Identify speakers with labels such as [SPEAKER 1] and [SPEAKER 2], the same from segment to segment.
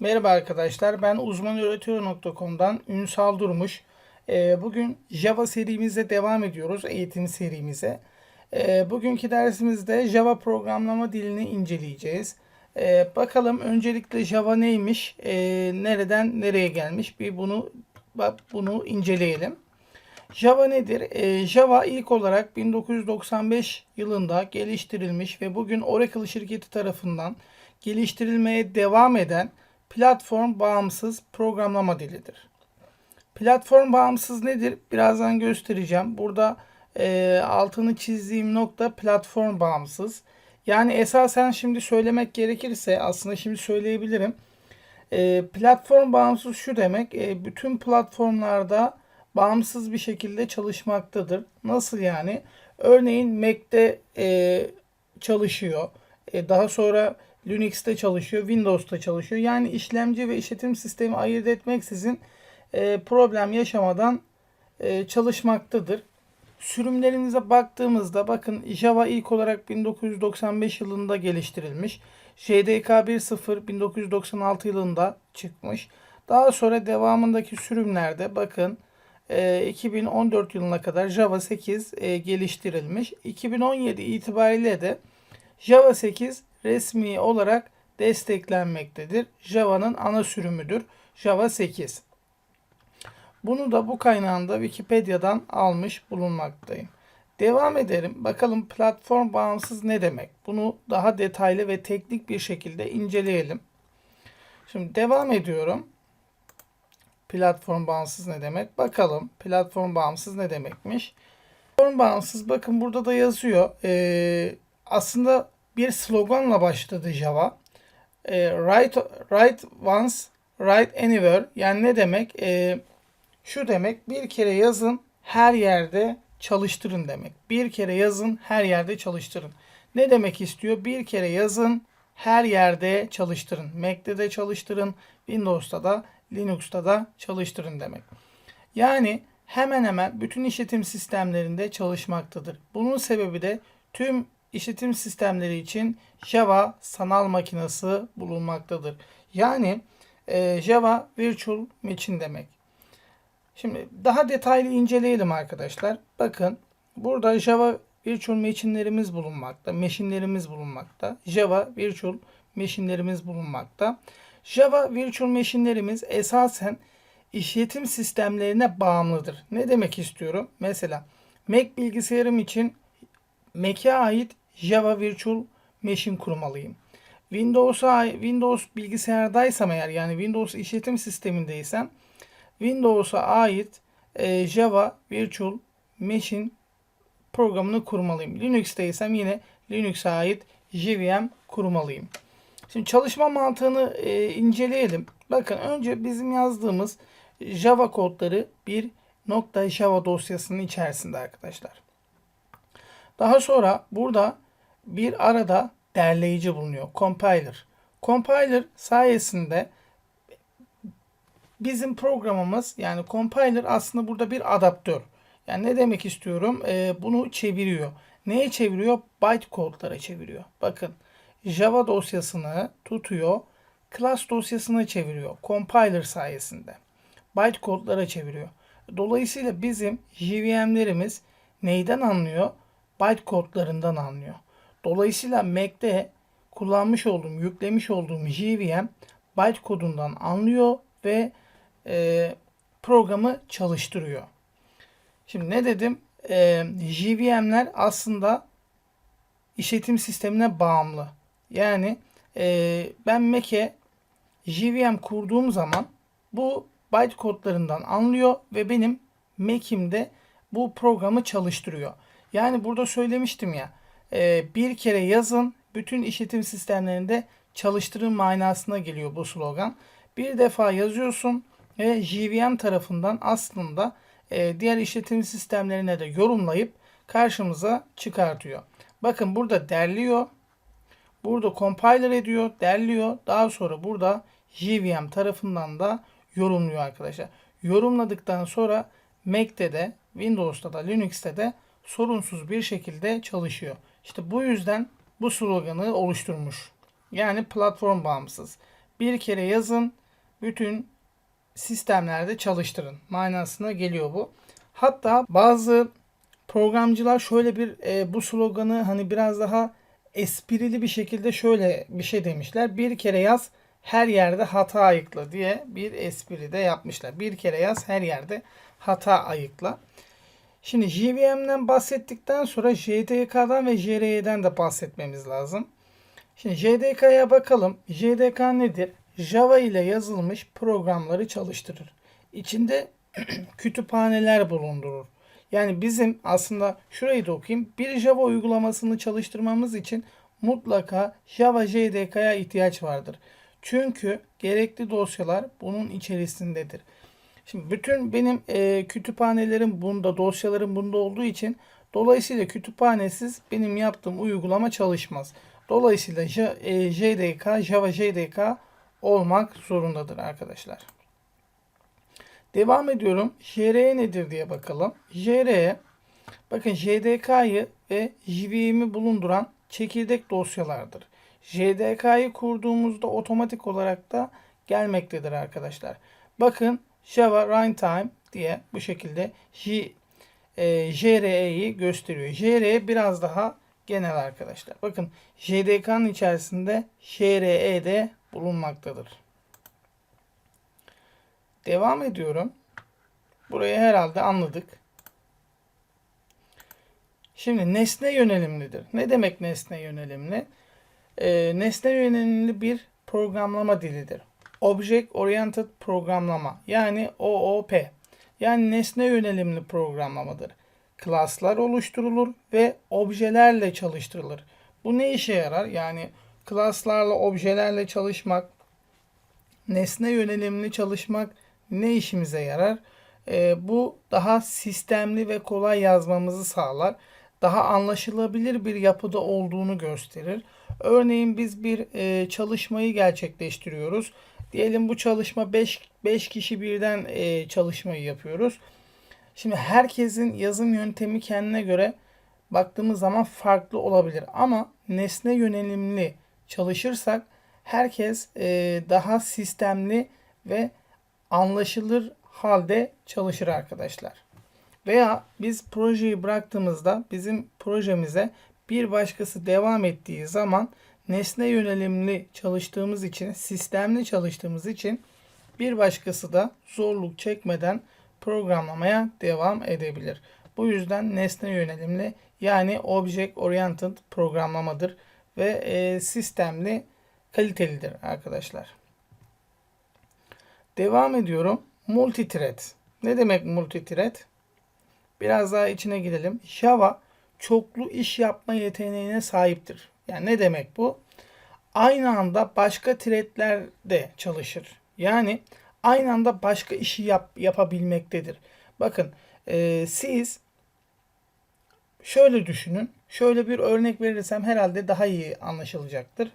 [SPEAKER 1] Merhaba arkadaşlar, ben uzmanöğretiyor.com'dan Ünsal Durmuş. Ee, bugün Java serimize devam ediyoruz, eğitim serimize. Ee, bugünkü dersimizde Java programlama dilini inceleyeceğiz. Ee, bakalım öncelikle Java neymiş, nereden nereye gelmiş bir bunu bunu inceleyelim. Java nedir? Java ilk olarak 1995 yılında geliştirilmiş ve bugün Oracle şirketi tarafından geliştirilmeye devam eden platform bağımsız programlama dilidir. Platform bağımsız nedir? Birazdan göstereceğim. Burada e, altını çizdiğim nokta platform bağımsız. Yani esasen şimdi söylemek gerekirse aslında şimdi söyleyebilirim. E, platform bağımsız şu demek. E, bütün platformlarda bağımsız bir şekilde çalışmaktadır. Nasıl yani? Örneğin Mac'te e, çalışıyor. E, daha sonra Linux'te çalışıyor, Windows'ta çalışıyor. Yani işlemci ve işletim sistemi ayırt etmeksizin e, problem yaşamadan e, çalışmaktadır. Sürümlerinize baktığımızda bakın Java ilk olarak 1995 yılında geliştirilmiş. JDK 1.0 1996 yılında çıkmış. Daha sonra devamındaki sürümlerde bakın e, 2014 yılına kadar Java 8 e, geliştirilmiş. 2017 itibariyle de Java 8 resmi olarak desteklenmektedir. Java'nın ana sürümüdür. Java 8. Bunu da bu kaynağında Wikipedia'dan almış bulunmaktayım. Devam edelim. Bakalım platform bağımsız ne demek? Bunu daha detaylı ve teknik bir şekilde inceleyelim. Şimdi devam ediyorum. Platform bağımsız ne demek? Bakalım platform bağımsız ne demekmiş? Platform bağımsız bakın burada da yazıyor. Ee, aslında bir sloganla başladı Java. E, write, write once, write anywhere. Yani ne demek? E, şu demek bir kere yazın her yerde çalıştırın demek. Bir kere yazın her yerde çalıştırın. Ne demek istiyor? Bir kere yazın her yerde çalıştırın. Mac'te de çalıştırın, Windows'ta da, Linux'ta da çalıştırın demek. Yani hemen hemen bütün işletim sistemlerinde çalışmaktadır. Bunun sebebi de tüm işletim sistemleri için Java sanal makinesi bulunmaktadır. Yani e, Java Virtual Machine demek. Şimdi daha detaylı inceleyelim arkadaşlar. Bakın burada Java Virtual Machine'lerimiz bulunmakta. Machine'lerimiz bulunmakta. Java Virtual Machine'lerimiz bulunmakta. Java Virtual Machine'lerimiz esasen işletim sistemlerine bağımlıdır. Ne demek istiyorum? Mesela Mac bilgisayarım için Mac'e ait Java Virtual Machine kurmalıyım. Windows'a Windows bilgisayardaysam eğer yani Windows işletim sistemindeysem Windows'a ait e, Java Virtual Machine programını kurmalıyım. Linux'teysem yine Linux'a ait JVM kurmalıyım. Şimdi çalışma mantığını e, inceleyelim. Bakın önce bizim yazdığımız Java kodları bir Java dosyasının içerisinde arkadaşlar. Daha sonra burada bir arada derleyici bulunuyor. Compiler. Compiler sayesinde bizim programımız yani compiler aslında burada bir adaptör. Yani ne demek istiyorum? Ee, bunu çeviriyor. Neye çeviriyor? Byte kodlara çeviriyor. Bakın Java dosyasını tutuyor. Class dosyasına çeviriyor. Compiler sayesinde. Byte kodlara çeviriyor. Dolayısıyla bizim JVM'lerimiz neyden anlıyor? Byte kodlarından anlıyor. Dolayısıyla Mac'te kullanmış olduğum, yüklemiş olduğum JVM byte kodundan anlıyor ve e, programı çalıştırıyor. Şimdi ne dedim? E, JVM'ler aslında işletim sistemine bağımlı. Yani e, ben Mac'e JVM kurduğum zaman bu byte kodlarından anlıyor ve benim Mac'imde bu programı çalıştırıyor. Yani burada söylemiştim ya bir kere yazın bütün işletim sistemlerinde çalıştırın manasına geliyor bu slogan. Bir defa yazıyorsun ve JVM tarafından aslında e, diğer işletim sistemlerine de yorumlayıp karşımıza çıkartıyor. Bakın burada derliyor. Burada compiler ediyor, derliyor. Daha sonra burada JVM tarafından da yorumluyor arkadaşlar. Yorumladıktan sonra Mac'te de, Windows'ta da, Linux'te de sorunsuz bir şekilde çalışıyor. İşte bu yüzden bu sloganı oluşturmuş. Yani platform bağımsız. bir kere yazın, bütün sistemlerde çalıştırın manasına geliyor bu. Hatta bazı programcılar şöyle bir e, bu sloganı hani biraz daha esprili bir şekilde şöyle bir şey demişler. Bir kere yaz her yerde hata ayıkla diye bir espri de yapmışlar. Bir kere yaz her yerde hata ayıkla. Şimdi JVM'den bahsettikten sonra JDK'dan ve JRE'den de bahsetmemiz lazım. Şimdi JDK'ya bakalım. JDK nedir? Java ile yazılmış programları çalıştırır. İçinde kütüphaneler bulundurur. Yani bizim aslında şurayı da okuyayım. Bir Java uygulamasını çalıştırmamız için mutlaka Java JDK'ya ihtiyaç vardır. Çünkü gerekli dosyalar bunun içerisindedir. Şimdi bütün benim e, kütüphanelerim bunda, dosyalarım bunda olduğu için dolayısıyla kütüphanesiz benim yaptığım uygulama çalışmaz. Dolayısıyla J, e, JDK, Java JDK olmak zorundadır arkadaşlar. Devam ediyorum. JRE nedir diye bakalım. JRE bakın JDK'yı ve JVM'i bulunduran çekirdek dosyalardır. JDK'yı kurduğumuzda otomatik olarak da gelmektedir arkadaşlar. Bakın Java Runtime diye bu şekilde J, e, JRE'yi gösteriyor. JRE biraz daha genel arkadaşlar. Bakın JDK'nın içerisinde JRE de bulunmaktadır. Devam ediyorum. Burayı herhalde anladık. Şimdi nesne yönelimlidir. Ne demek nesne yönelimli? Ee, nesne yönelimli bir programlama dilidir. Object Oriented Programlama yani OOP. Yani nesne yönelimli programlamadır. Klaslar oluşturulur ve objelerle çalıştırılır. Bu ne işe yarar? Yani klaslarla, objelerle çalışmak, nesne yönelimli çalışmak ne işimize yarar? E, bu daha sistemli ve kolay yazmamızı sağlar. Daha anlaşılabilir bir yapıda olduğunu gösterir. Örneğin biz bir e, çalışmayı gerçekleştiriyoruz. Diyelim bu çalışma 5 5 kişi birden e, çalışmayı yapıyoruz. Şimdi herkesin yazım yöntemi kendine göre baktığımız zaman farklı olabilir ama nesne yönelimli çalışırsak herkes e, daha sistemli ve anlaşılır halde çalışır arkadaşlar. Veya biz projeyi bıraktığımızda bizim projemize bir başkası devam ettiği zaman nesne yönelimli çalıştığımız için, sistemli çalıştığımız için bir başkası da zorluk çekmeden programlamaya devam edebilir. Bu yüzden nesne yönelimli yani object oriented programlamadır ve e, sistemli kalitelidir arkadaşlar. Devam ediyorum. Multithread. Ne demek multithread? Biraz daha içine gidelim. Java çoklu iş yapma yeteneğine sahiptir. Yani ne demek bu? Aynı anda başka threadlerde çalışır. Yani aynı anda başka işi yap, yapabilmektedir. Bakın e, siz şöyle düşünün. Şöyle bir örnek verirsem herhalde daha iyi anlaşılacaktır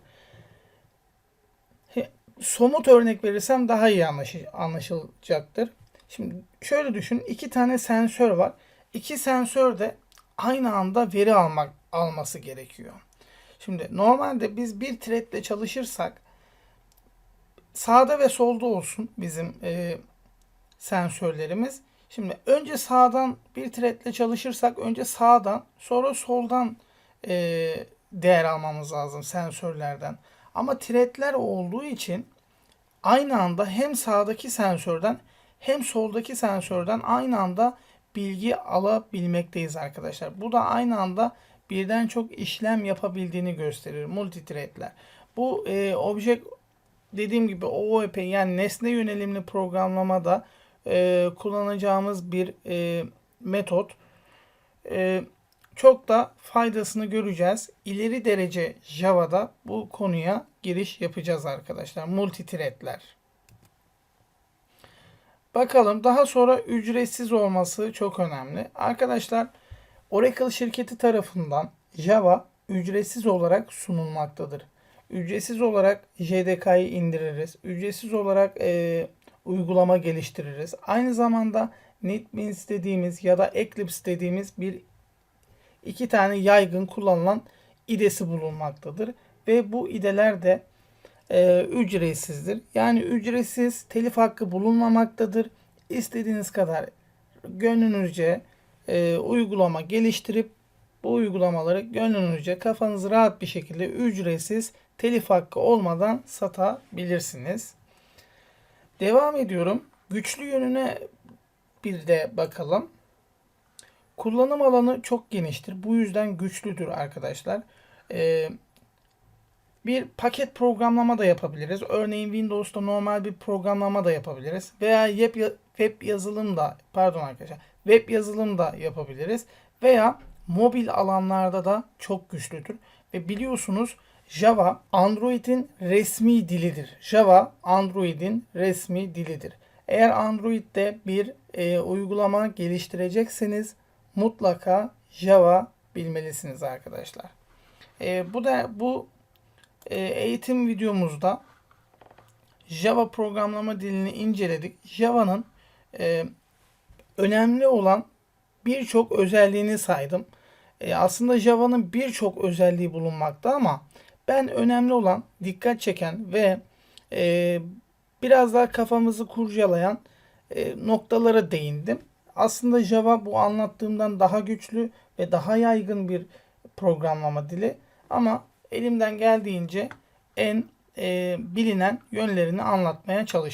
[SPEAKER 1] somut örnek verirsem daha iyi anlaşılacaktır. Şimdi şöyle düşün. iki tane sensör var. İki sensör de aynı anda veri almak alması gerekiyor. Şimdi normalde biz bir threadle çalışırsak sağda ve solda olsun bizim e, sensörlerimiz. Şimdi önce sağdan bir threadle çalışırsak önce sağdan sonra soldan e, değer almamız lazım sensörlerden. Ama threadler olduğu için aynı anda hem sağdaki sensörden hem soldaki sensörden aynı anda bilgi alabilmekteyiz arkadaşlar. Bu da aynı anda birden çok işlem yapabildiğini gösterir multithreadler. Bu e, object dediğim gibi OOP yani nesne yönelimli programlamada e, kullanacağımız bir e, metot. E, çok da faydasını göreceğiz. İleri derece Java'da bu konuya giriş yapacağız arkadaşlar. Multithreadler. Bakalım daha sonra ücretsiz olması çok önemli. Arkadaşlar Oracle şirketi tarafından Java ücretsiz olarak sunulmaktadır. Ücretsiz olarak JDK'yı indiririz. Ücretsiz olarak e, uygulama geliştiririz. Aynı zamanda NetBeans dediğimiz ya da Eclipse dediğimiz bir iki tane yaygın kullanılan idesi bulunmaktadır. Ve bu ideler de e, ücretsizdir. Yani ücretsiz, telif hakkı bulunmamaktadır. İstediğiniz kadar gönlünüzce e, uygulama geliştirip bu uygulamaları gönlünüzce kafanız rahat bir şekilde ücretsiz telif hakkı olmadan satabilirsiniz. Devam ediyorum. Güçlü yönüne bir de bakalım. Kullanım alanı çok geniştir. Bu yüzden güçlüdür arkadaşlar. Ee, bir paket programlama da yapabiliriz. Örneğin Windows'ta normal bir programlama da yapabiliriz. Veya web, web yazılım da pardon arkadaşlar web yazılım da yapabiliriz. Veya mobil alanlarda da çok güçlüdür. Ve biliyorsunuz Java Android'in resmi dilidir. Java Android'in resmi dilidir. Eğer Android'de bir e, uygulama geliştirecekseniz mutlaka Java bilmelisiniz arkadaşlar. E, bu da bu e, eğitim videomuzda Java programlama dilini inceledik. Java'nın e, önemli olan birçok özelliğini saydım. E, aslında Java'nın birçok özelliği bulunmakta ama ben önemli olan, dikkat çeken ve e, biraz daha kafamızı kurcalayan e, noktalara değindim. Aslında Java bu anlattığımdan daha güçlü ve daha yaygın bir programlama dili ama elimden geldiğince en e, bilinen yönlerini anlatmaya çalıştım.